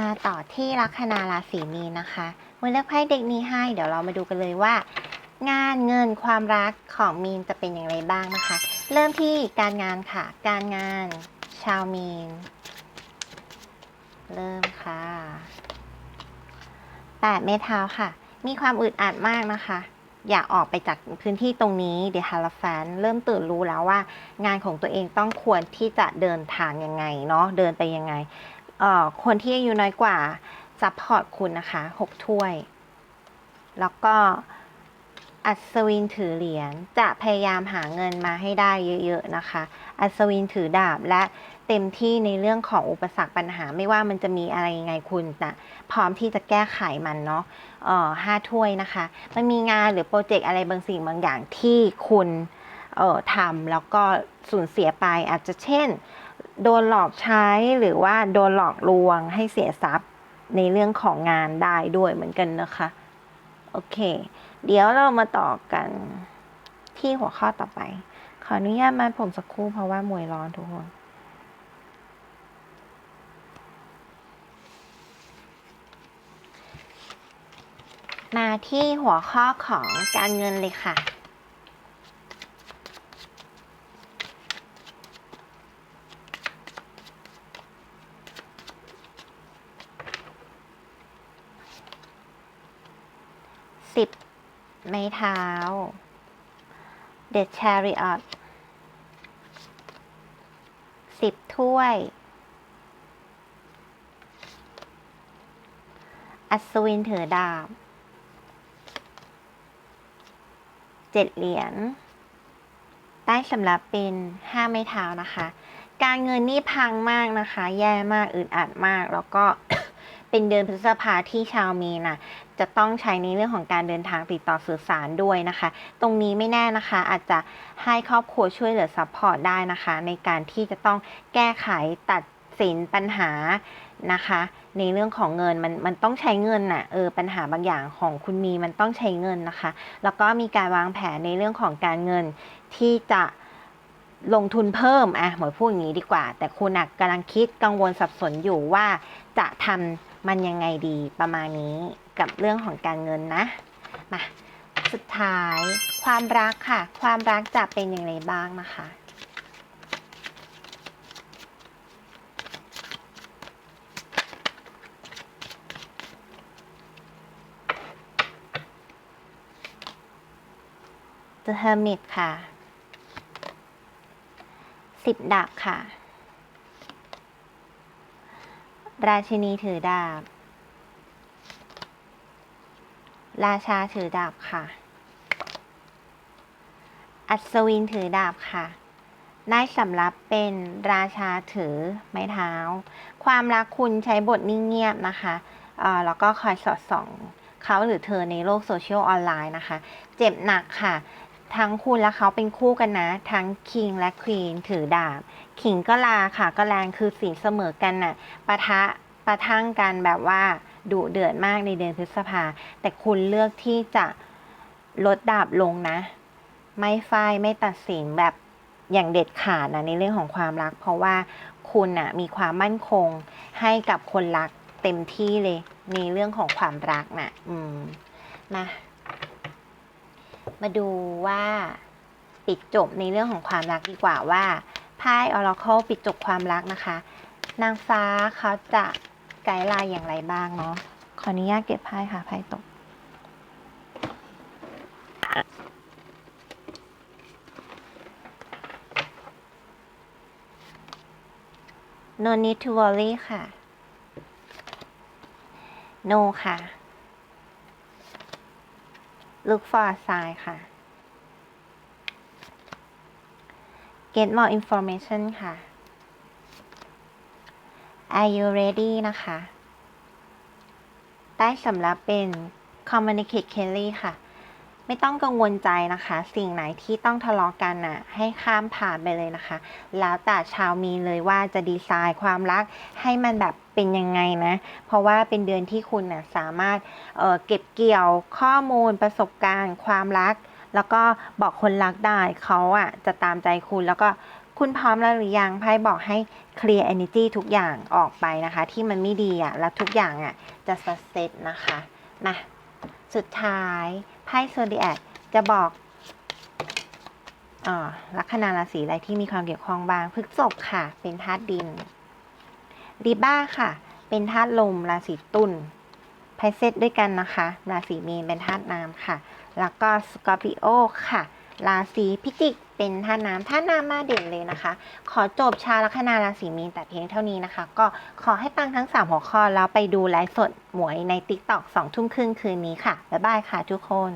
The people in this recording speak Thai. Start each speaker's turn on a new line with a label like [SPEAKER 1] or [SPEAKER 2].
[SPEAKER 1] มาต่อที่ลัคนาราศีมีนนะคะมือเลือกไพ่เด็กนี้ให้ เดี๋ยวเรามาดูกันเลยว่า งานเงินความรักของมีนจะเป็นอย่างไรบ้างนะคะ เริ่มที่การงานค่ะ การงานชาวมีน เริ่มค่ะแปดเมท้าค่ะ มีความอึดอัดมากนะคะ อยากออกไปจากพื้นที่ตรงนี้เดฮาราฟนเริ่มตื่นรู้แล้วว่า งานของตัวเองต้องควรที่จะเดินทางยังไงเนาะเดินไปยังไง คนที่อายุน้อยกว่าซัพพอร์ตคุณนะคะหกถ้วย แล้วก็อัศวินถือเหรียญจะพยายามหาเงินมาให้ได้เยอะๆนะคะ อัศวินถือดาบและเต็มที่ในเรื่องของอุปสรรคปัญหาไม่ว่ามันจะมีอะไรยังไงคุณนะพร้อมที่จะแก้ไขมันเนาะเอ่อห้าถ้วยนะคะ มันมีงานหรือโปรเจกต์อะไรบางสิ่งบางอย่างที่คุณเอ่อทำแล้วก็สูญเสียไปอาจจะเช่น โดนหลอกใช้หรือว่าโดนหลอกลวงให้เสียทรัพย์ในเรื่องของงานได้ด้วยเหมือนกันนะคะ โอเค เดี๋ยวเรามาต่อกันที่หัวข้อต่อไป ขออนุญาตมาผมสักครู่เพราะว่ามวยร้อนทุกคนมาที่หัวข้อของการเงินเลยค่ะ สิบไม้เท้า The Chariot สิบถ้วย อัศวินถือดาบเจ็ดเหรียญ ใต้สำหรับเป็นห้าไม้เท้านะคะ การเงินนี่พังมากนะคะ แย่มากอึดอัดมาก แล้วก็เป็นเดือนพฤษภาที่ชาวมีนะ จะต้องใช้ในเรื่องของการเดินทางติดต่อสื่อสารด้วยนะคะ ตรงนี้ไม่แน่นะคะ อาจจะให้ครอบครัวช่วยเหลือซัพพอร์ตได้นะคะ ในการที่จะต้องแก้ไขตัดสินปัญหานะคะ ในเรื่องของเงินมันมันต้องใช้เงินน่ะเออปัญหาบางอย่างของคุณมีมันต้องใช้เงินนะคะ แล้วก็มีการวางแผนในเรื่องของการเงินที่จะลงทุนเพิ่มอะหมวยพูดอย่างนี้ดีกว่า แต่คุณอะกำลังคิดกังวลสับสนอยู่ว่าจะทำ มันยังไงดีประมาณนี้กับเรื่องของการเงินนะ มา สุดท้ายความรักค่ะ ความรักจะเป็นอย่างไรบ้างนะคะ The Hermit ค่ะ สิบดาบค่ะ ราชินีถือดาบ ราชาถือดาบค่ะ อัศวินถือดาบค่ะได้สำรับเป็นราชาถือไม้เท้า ความรักคุณใช้บทนิ่งเงียบนะคะแล้วก็คอยสอดส่องเขาหรือเธอในโลกโซเชียลออนไลน์นะคะ เจ็บหนักค่ะ ทั้งคุณและเขาเป็นคู่กันนะ ทั้งคิงและควีนถือดาบ ขิงก็ลาค่ะก็แรงคือสีเสมอกันน่ะปะทะปะทั่งกันแบบว่าดุเดือดมากในเดือนพฤษภา แต่คุณเลือกที่จะลดดาบลงนะ ไม่ฝ่ายไม่ตัดสินแบบอย่างเด็ดขาดนะในเรื่องของความรัก เพราะว่าคุณน่ะมีความมั่นคงให้กับคนรักเต็มที่เลยในเรื่องของความรักน่ะอืมมามาดูว่าปิดจบในเรื่องของความรักดีกว่าว่า ไพ่ออราเคิลปิดจบความรักนะคะ นางฟ้าเขาจะไกด์ไลน์อย่างไรบ้างเนาะขออนุญาตเก็บไพ่ค่ะไพ่ตก no need to worry ค่ะ no ค่ะ look for a sign ค่ะ get more information ค่ะ are you ready นะคะได้สำหรับเป็น communicate clearly ค่ะ ไม่ต้องกังวลใจนะคะ สิ่งไหนที่ต้องทะเลาะกันน่ะ ให้ข้ามผ่านไปเลยนะคะ แล้วแต่ชาวมีเลยว่าจะดีไซน์ความรักให้มันแบบเป็นยังไงนะ เพราะว่าเป็นเดือนที่คุณน่ะสามารถเอ่อเก็บเกี่ยวข้อมูลประสบการณ์ ความรัก แล้วก็บอกคนรักได้เขาอะจะตามใจคุณแล้วก็คุณพร้อมแล้วหรือยังไพ่บอกให้เคลียร์ energy ทุกอย่างออกไปนะคะ ที่มันไม่ดีอะแล้วทุกอย่างอะจะสเซตนะคะมาสุดท้ายไพ่โซดิแอคจะบอกอลัคนาราศีอะไรที่มีความเกี่ยวข้องบ้างพฤกษภค่ะ เป็นธาตุดินลีบ้าค่ะ เป็นธาตุลมราศีตุลไพเซตด้วยกันนะคะ ราศีมีนเป็นธาตุน้ำค่ะ แล้วก็สกอร์ปิโอค่ะ ราศีพิจิกเป็นท่าน้ำท่าน้ำมาเด่นเลยนะคะ ขอจบชาวลัคนาราศีมีนแต่เพียงเท่านี้นะคะ ก็ขอให้ปังทั้ง 3 หัวข้อแล้วไปดูไลฟ์สดหมวยใน TikTok 2 ทุ่มครึ่งคืนนี้ค่ะ บ๊ายบายค่ะทุกคน